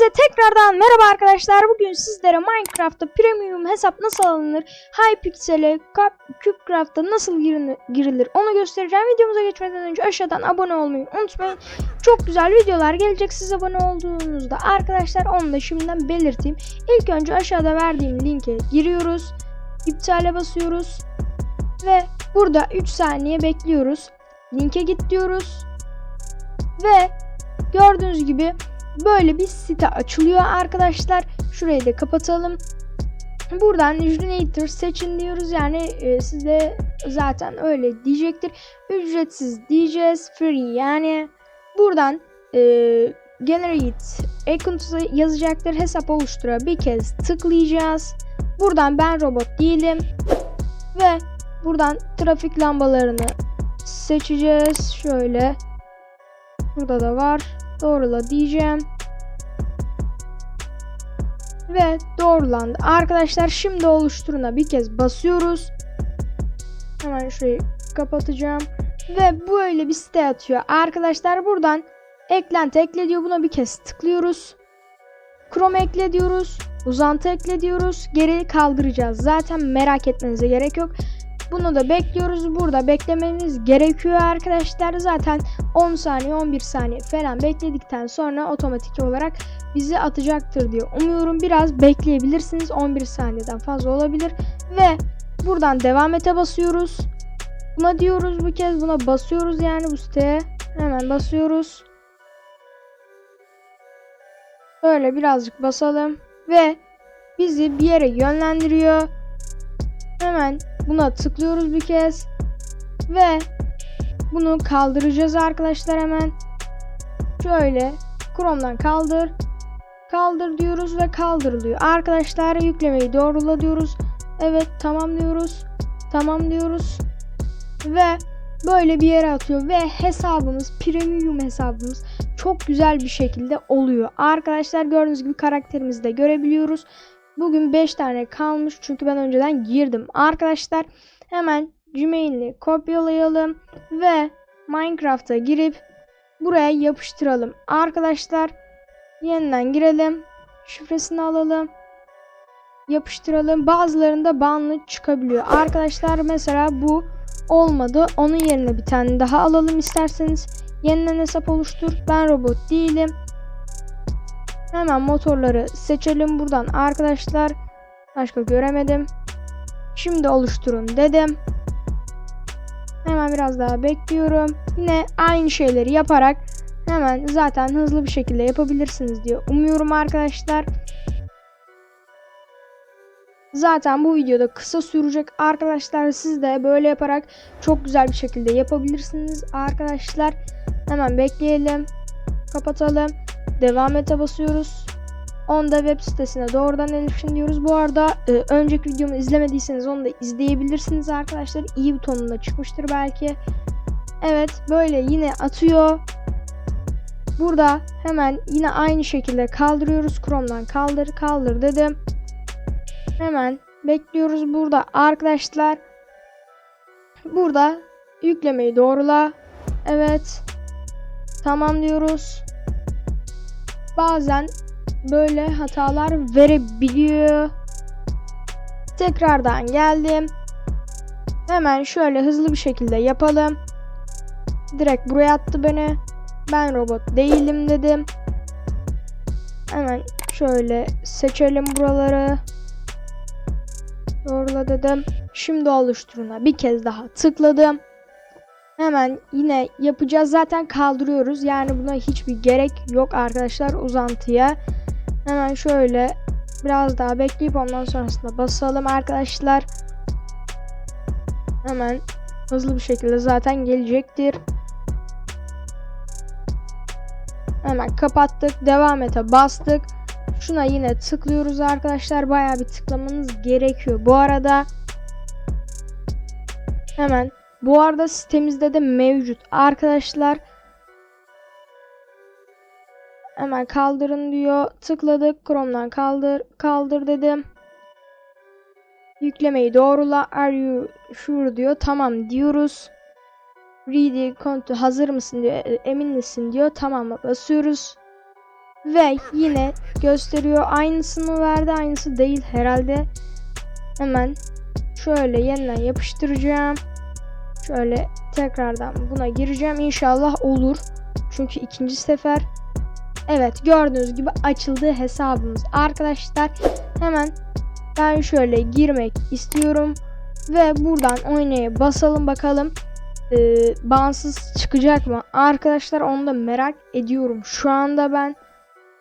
Hepinize tekrardan merhaba arkadaşlar. Bugün sizlere Minecraft'ta premium hesap nasıl alınır, Hypixel'e, Cubecraft'a nasıl girin- girilir onu göstereceğim. Videomuza geçmeden önce aşağıdan abone olmayı unutmayın. Çok güzel videolar gelecek siz abone olduğunuzda. Arkadaşlar onu da şimdiden belirteyim. İlk önce aşağıda verdiğim linke giriyoruz. İptale basıyoruz. Ve burada 3 saniye bekliyoruz. Linke git diyoruz. Ve gördüğünüz gibi böyle bir site açılıyor arkadaşlar. Şurayı da kapatalım. Buradan Generator seçin diyoruz. Yani e, size zaten öyle diyecektir. Ücretsiz diyeceğiz. Free yani. Buradan e, Generate account yazacaktır. Hesap oluştura bir kez tıklayacağız. Buradan ben robot değilim. Ve buradan trafik lambalarını seçeceğiz. Şöyle. Burada da var. Doğrula diyeceğim. Ve doğrulandı. Arkadaşlar şimdi oluşturuna bir kez basıyoruz. Hemen şurayı kapatacağım. Ve böyle bir site atıyor. Arkadaşlar buradan eklenti ekle diyor. Buna bir kez tıklıyoruz. Chrome ekle diyoruz. Uzantı ekle diyoruz. Geri kaldıracağız. Zaten merak etmenize gerek yok. Bunu da bekliyoruz. Burada beklemeniz gerekiyor arkadaşlar. Zaten 10 saniye 11 saniye falan bekledikten sonra otomatik olarak bizi atacaktır diye umuyorum. Biraz bekleyebilirsiniz. 11 saniyeden fazla olabilir. Ve buradan devam ete basıyoruz. Buna diyoruz bu kez. Buna basıyoruz yani bu siteye. Hemen basıyoruz. Böyle birazcık basalım. Ve bizi bir yere yönlendiriyor. Hemen buna tıklıyoruz bir kez. Ve bunu kaldıracağız arkadaşlar hemen. Şöyle Chrome'dan kaldır. Kaldır diyoruz ve kaldırılıyor. Arkadaşlar yüklemeyi doğrula diyoruz. Evet tamam diyoruz. Tamam diyoruz. Ve böyle bir yere atıyor ve hesabımız premium hesabımız çok güzel bir şekilde oluyor. Arkadaşlar gördüğünüz gibi karakterimizi de görebiliyoruz. Bugün 5 tane kalmış çünkü ben önceden girdim. Arkadaşlar hemen Gmail'i kopyalayalım ve Minecraft'a girip buraya yapıştıralım. Arkadaşlar yeniden girelim. Şifresini alalım. Yapıştıralım. Bazılarında banlı çıkabiliyor. Arkadaşlar mesela bu olmadı. Onun yerine bir tane daha alalım isterseniz. Yeniden hesap oluştur. Ben robot değilim. Hemen motorları seçelim buradan arkadaşlar. Başka göremedim. Şimdi oluşturun dedim. Hemen biraz daha bekliyorum. Yine aynı şeyleri yaparak hemen zaten hızlı bir şekilde yapabilirsiniz diye umuyorum arkadaşlar. Zaten bu videoda kısa sürecek arkadaşlar. Siz de böyle yaparak çok güzel bir şekilde yapabilirsiniz arkadaşlar. Hemen bekleyelim. Kapatalım. Devam ete basıyoruz. Onda web sitesine doğrudan erişin diyoruz. Bu arada e, önceki videomu izlemediyseniz onu da izleyebilirsiniz arkadaşlar. İyi butonunda çıkmıştır belki. Evet böyle yine atıyor. Burada hemen yine aynı şekilde kaldırıyoruz. Chrome'dan kaldır kaldır dedim. Hemen bekliyoruz burada arkadaşlar. Burada yüklemeyi doğrula. Evet. Tamam diyoruz. Bazen böyle hatalar verebiliyor. Tekrardan geldim. Hemen şöyle hızlı bir şekilde yapalım. Direkt buraya attı beni. Ben robot değilim dedim. Hemen şöyle seçelim buraları. Doğrula dedim. Şimdi oluşturuna bir kez daha tıkladım. Hemen yine yapacağız. Zaten kaldırıyoruz. Yani buna hiçbir gerek yok arkadaşlar uzantıya. Hemen şöyle biraz daha bekleyip ondan sonrasında basalım arkadaşlar. Hemen hızlı bir şekilde zaten gelecektir. Hemen kapattık. Devam ete bastık. Şuna yine tıklıyoruz arkadaşlar. Bayağı bir tıklamanız gerekiyor. Bu arada hemen bu arada sitemizde de mevcut arkadaşlar. Hemen kaldırın diyor. Tıkladık. Chrome'dan kaldır kaldır dedim. Yüklemeyi doğrula. Are you sure diyor. Tamam diyoruz. Ready, hazır mısın diyor. Emin misin diyor. Tamam basıyoruz. Ve yine gösteriyor. Aynısını verdi. Aynısı değil herhalde. Hemen şöyle yeniden yapıştıracağım. Şöyle tekrardan buna gireceğim. İnşallah olur. Çünkü ikinci sefer. Evet gördüğünüz gibi açıldı hesabımız. Arkadaşlar hemen ben şöyle girmek istiyorum. Ve buradan oynaya basalım bakalım. Ee, bağımsız çıkacak mı? Arkadaşlar onu da merak ediyorum. Şu anda ben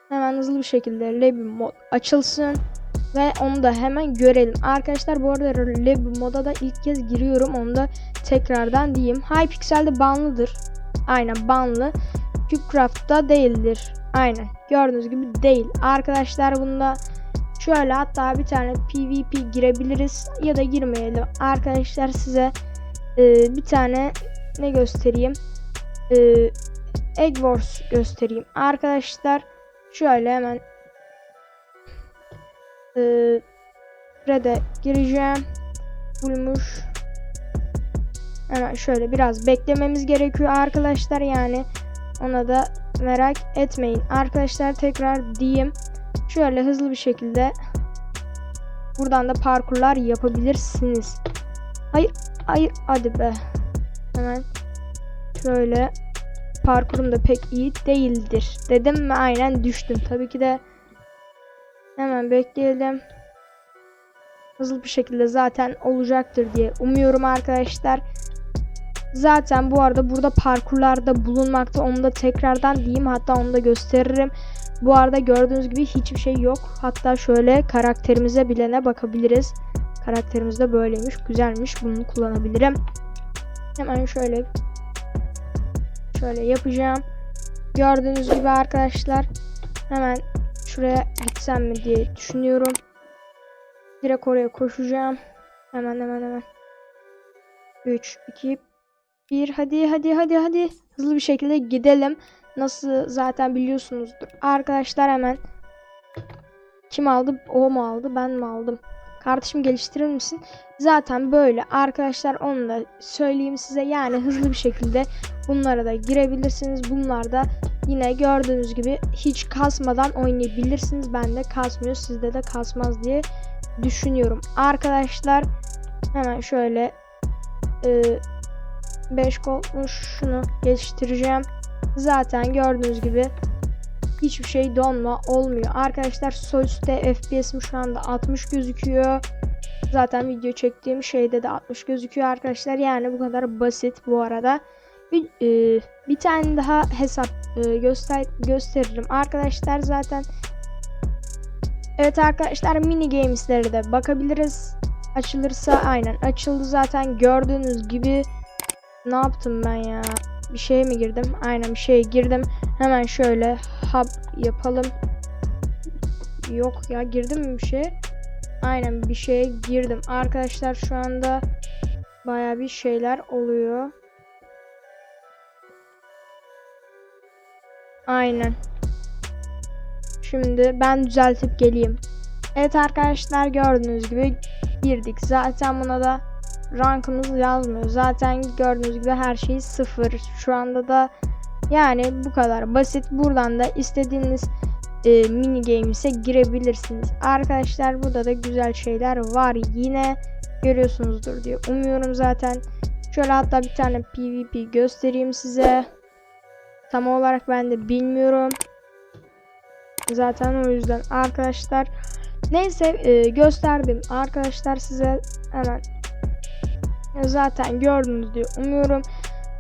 hemen hızlı bir şekilde Lobby mod açılsın. Ve onu da hemen görelim. Arkadaşlar bu arada Lobby moda da ilk kez giriyorum. Onu da tekrardan diyeyim. Hypixel'de banlıdır. Aynen banlı. Cubecraft'ta değildir. Aynen. Gördüğünüz gibi değil. Arkadaşlar bunda şöyle hatta bir tane PvP girebiliriz ya da girmeyelim. Arkadaşlar size e, bir tane ne göstereyim? E, Egg Wars göstereyim. Arkadaşlar şöyle hemen e, Red'e gireceğim. Bulmuş. Hemen şöyle biraz beklememiz gerekiyor arkadaşlar yani ona da merak etmeyin. Arkadaşlar tekrar diyeyim. Şöyle hızlı bir şekilde buradan da parkurlar yapabilirsiniz. Hayır, hayır, hadi be. Hemen şöyle parkurum da pek iyi değildir. Dedim mi aynen düştüm. Tabii ki de hemen bekleyelim. Hızlı bir şekilde zaten olacaktır diye umuyorum arkadaşlar. Zaten bu arada burada parkurlarda bulunmakta. Onu da tekrardan diyeyim. Hatta onu da gösteririm. Bu arada gördüğünüz gibi hiçbir şey yok. Hatta şöyle karakterimize bilene bakabiliriz. Karakterimiz de böyleymiş. Güzelmiş. Bunu kullanabilirim. Hemen şöyle şöyle yapacağım. Gördüğünüz gibi arkadaşlar hemen şuraya gitsem mi diye düşünüyorum. Direkt oraya koşacağım. Hemen hemen hemen. 3, 2, bir hadi hadi hadi hadi hızlı bir şekilde gidelim. Nasıl zaten biliyorsunuzdur. Arkadaşlar hemen kim aldı? O mu aldı? Ben mi aldım? Kardeşim geliştirir misin? Zaten böyle arkadaşlar onu da söyleyeyim size. Yani hızlı bir şekilde bunlara da girebilirsiniz. Bunlar da yine gördüğünüz gibi hiç kasmadan oynayabilirsiniz. Ben de kasmıyor. Sizde de kasmaz diye düşünüyorum. Arkadaşlar hemen şöyle e, 5 golmuş şunu geliştireceğim. Zaten gördüğünüz gibi hiçbir şey donma olmuyor. Arkadaşlar sol üstte FPS'im şu anda 60 gözüküyor. Zaten video çektiğim şeyde de 60 gözüküyor arkadaşlar. Yani bu kadar basit bu arada. Bir, e, bir tane daha hesap e, göster gösteririm. Arkadaşlar zaten Evet arkadaşlar mini games'lere de bakabiliriz. Açılırsa aynen açıldı zaten gördüğünüz gibi ne yaptım ben ya? Bir şeye mi girdim? Aynen bir şeye girdim. Hemen şöyle hub yapalım. Yok ya girdim mi bir şey? Aynen bir şeye girdim. Arkadaşlar şu anda baya bir şeyler oluyor. Aynen. Şimdi ben düzeltip geleyim. Evet arkadaşlar gördüğünüz gibi girdik. Zaten buna da rankımız yazmıyor. Zaten gördüğünüz gibi her şey sıfır. Şu anda da yani bu kadar basit. Buradan da istediğiniz e, mini games'e girebilirsiniz. Arkadaşlar burada da güzel şeyler var. Yine görüyorsunuzdur diye umuyorum zaten. Şöyle hatta bir tane PvP göstereyim size. Tam olarak ben de bilmiyorum. Zaten o yüzden arkadaşlar neyse e, gösterdim arkadaşlar size hemen zaten gördünüz diye umuyorum.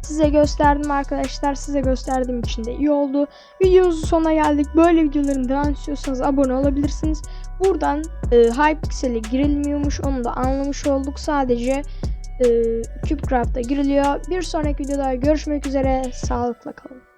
Size gösterdim arkadaşlar. Size gösterdiğim için de iyi oldu. Videomuzun sonuna geldik. Böyle videoların devam istiyorsanız abone olabilirsiniz. Buradan e, Hypixel'e girilmiyormuş. Onu da anlamış olduk. Sadece e, CubeCraft'a giriliyor. Bir sonraki videoda görüşmek üzere. Sağlıkla kalın.